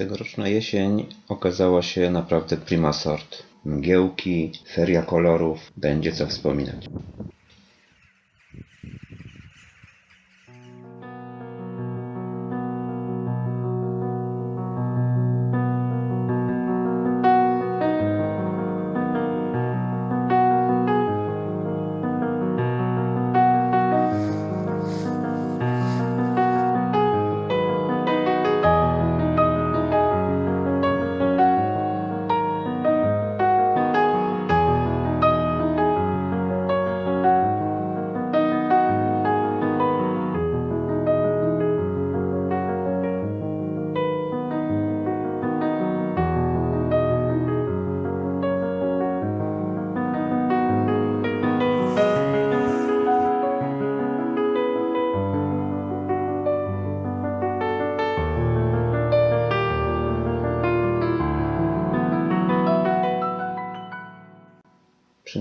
Tegoroczna jesień okazała się naprawdę prima sort. Mgiełki, feria kolorów, będzie co wspominać.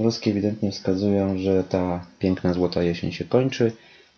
Przymrozki ewidentnie wskazują, że ta piękna złota jesień się kończy.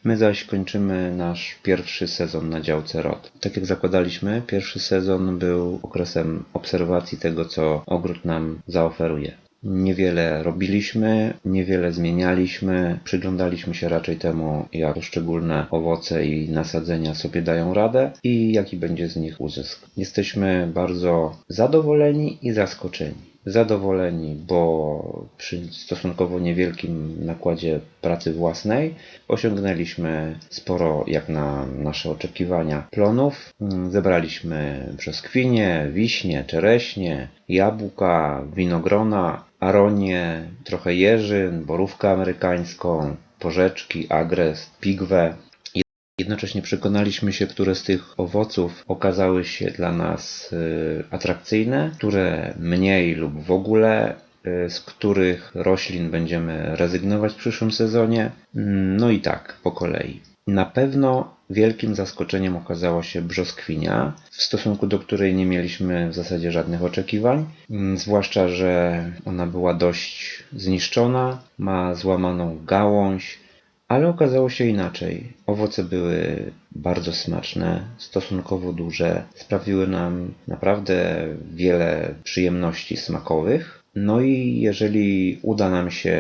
My zaś kończymy nasz pierwszy sezon na działce ROT. Tak jak zakładaliśmy, pierwszy sezon był okresem obserwacji tego, co ogród nam zaoferuje. Niewiele robiliśmy, niewiele zmienialiśmy, przyglądaliśmy się raczej temu, jak poszczególne owoce i nasadzenia sobie dają radę i jaki będzie z nich uzysk. Jesteśmy bardzo zadowoleni i zaskoczeni zadowoleni, bo przy stosunkowo niewielkim nakładzie pracy własnej osiągnęliśmy sporo, jak na nasze oczekiwania, plonów. Mm, Zebraliśmy brzoskwinie, wiśnie, czereśnie, jabłka, winogrona, aronie, trochę jeżyn, borówkę amerykańską, porzeczki, agrest, pigwę. Jednocześnie przekonaliśmy się, które z tych owoców okazały się dla nas y, atrakcyjne, które mniej lub w ogóle, y, z których roślin będziemy rezygnować w przyszłym sezonie. Mm, No i tak, po kolei. Na pewno wielkim zaskoczeniem okazała się brzoskwinia, w stosunku do której nie mieliśmy w zasadzie żadnych oczekiwań, Mm, zwłaszcza, że ona była dość zniszczona, ma złamaną gałąź, ale okazało się inaczej. Owoce były bardzo smaczne, stosunkowo duże, sprawiły nam naprawdę wiele przyjemności smakowych. No i jeżeli uda nam się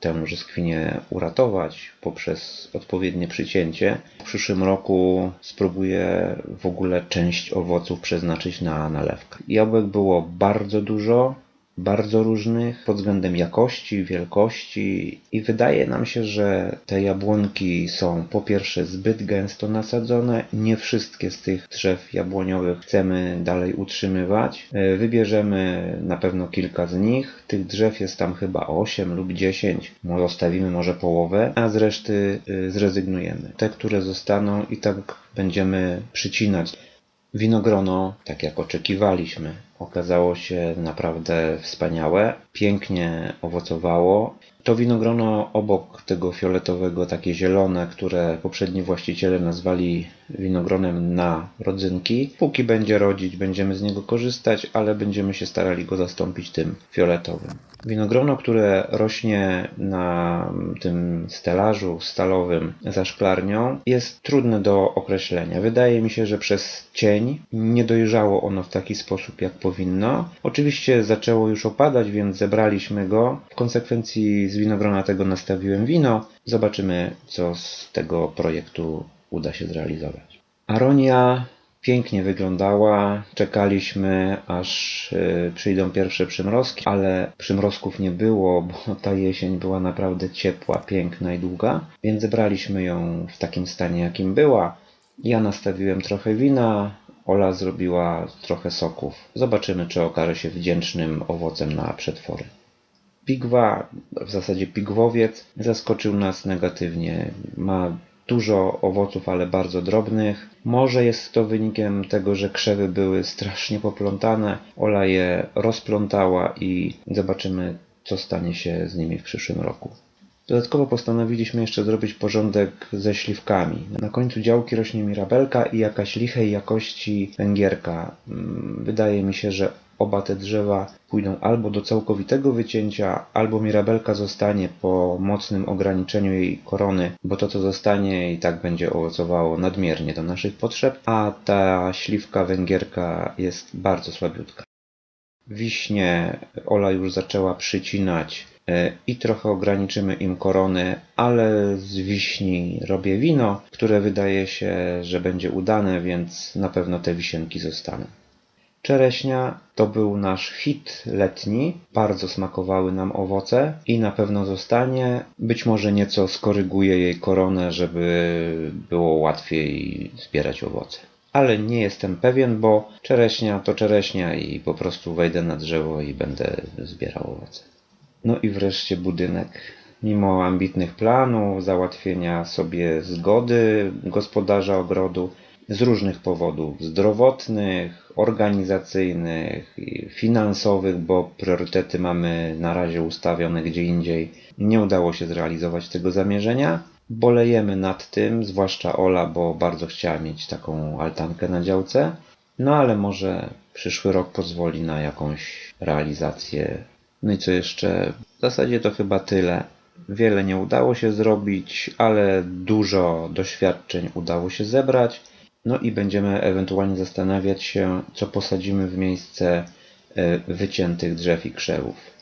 tę brzoskwinię uratować poprzez odpowiednie przycięcie, w przyszłym roku spróbuję w ogóle część owoców przeznaczyć na nalewkę. Jabłek było bardzo dużo, bardzo różnych pod względem jakości, wielkości i wydaje nam się, że te jabłonki są po pierwsze zbyt gęsto nasadzone. Nie wszystkie z tych drzew jabłoniowych chcemy dalej utrzymywać. E, Wybierzemy na pewno kilka z nich. Tych drzew jest tam chyba 8 lub 10. Może Zostawimy może połowę, a z reszty y, zrezygnujemy. Te, które zostaną i tak będziemy przycinać. Winogrono, tak jak oczekiwaliśmy, okazało się naprawdę wspaniałe, pięknie owocowało. To winogrono obok tego fioletowego, takie zielone, które poprzedni właściciele nazwali winogronem na rodzynki. Póki będzie rodzić, będziemy z niego korzystać, ale będziemy się starali go zastąpić tym fioletowym. Winogrono, które rośnie na tym stelażu stalowym za szklarnią, jest trudne do określenia. Wydaje mi się, że przez cień nie dojrzało ono w taki sposób, jak powinno. Oczywiście zaczęło już opadać, więc zebraliśmy go. W konsekwencji z winogrona tego nastawiłem wino. Zobaczymy, co z tego projektu uda się zrealizować. Aronia pięknie wyglądała. Czekaliśmy, aż y, przyjdą pierwsze przymrozki, ale przymrozków nie było, bo ta jesień była naprawdę ciepła, piękna i długa, więc zebraliśmy ją w takim stanie, jakim była. Ja nastawiłem trochę wina, Ola zrobiła trochę soków. Zobaczymy, czy okaże się wdzięcznym owocem na przetwory. Pigwa, w zasadzie pigwowiec, zaskoczył nas negatywnie. Ma dużo owoców, ale bardzo drobnych. Może jest to wynikiem tego, że krzewy były strasznie poplątane. Ola je rozplątała i zobaczymy, co stanie się z nimi w przyszłym roku. Dodatkowo postanowiliśmy jeszcze zrobić porządek ze śliwkami. Na końcu działki rośnie mirabelka i jakaś lichej jakości węgierka. Mm, Wydaje mi się, że oba te drzewa pójdą albo do całkowitego wycięcia, albo mirabelka zostanie po mocnym ograniczeniu jej korony, bo to co zostanie i tak będzie owocowało nadmiernie do naszych potrzeb, a ta śliwka węgierka jest bardzo słabiutka. Wiśnie Ola już zaczęła przycinać e, i trochę ograniczymy im korony, ale z wiśni robię wino, które wydaje się, że będzie udane, więc na pewno te wisienki zostaną. Czereśnia to był nasz hit letni, bardzo smakowały nam owoce i na pewno zostanie. Być może nieco skoryguję jej koronę, żeby było łatwiej zbierać owoce. Ale nie jestem pewien, bo czereśnia to czereśnia i po prostu wejdę na drzewo i będę zbierał owoce. No i wreszcie budynek. Mimo ambitnych planów, załatwienia sobie zgody gospodarza ogrodu, z różnych powodów zdrowotnych, organizacyjnych, finansowych, bo priorytety mamy na razie ustawione gdzie indziej. Nie udało się zrealizować tego zamierzenia. Bolejemy nad tym, zwłaszcza Ola, bo bardzo chciała mieć taką altankę na działce. No ale może przyszły rok pozwoli na jakąś realizację. No i co jeszcze? W zasadzie to chyba tyle. Wiele nie udało się zrobić, ale dużo doświadczeń udało się zebrać. No i będziemy ewentualnie zastanawiać się, co posadzimy w miejsce e, wyciętych drzew i krzewów.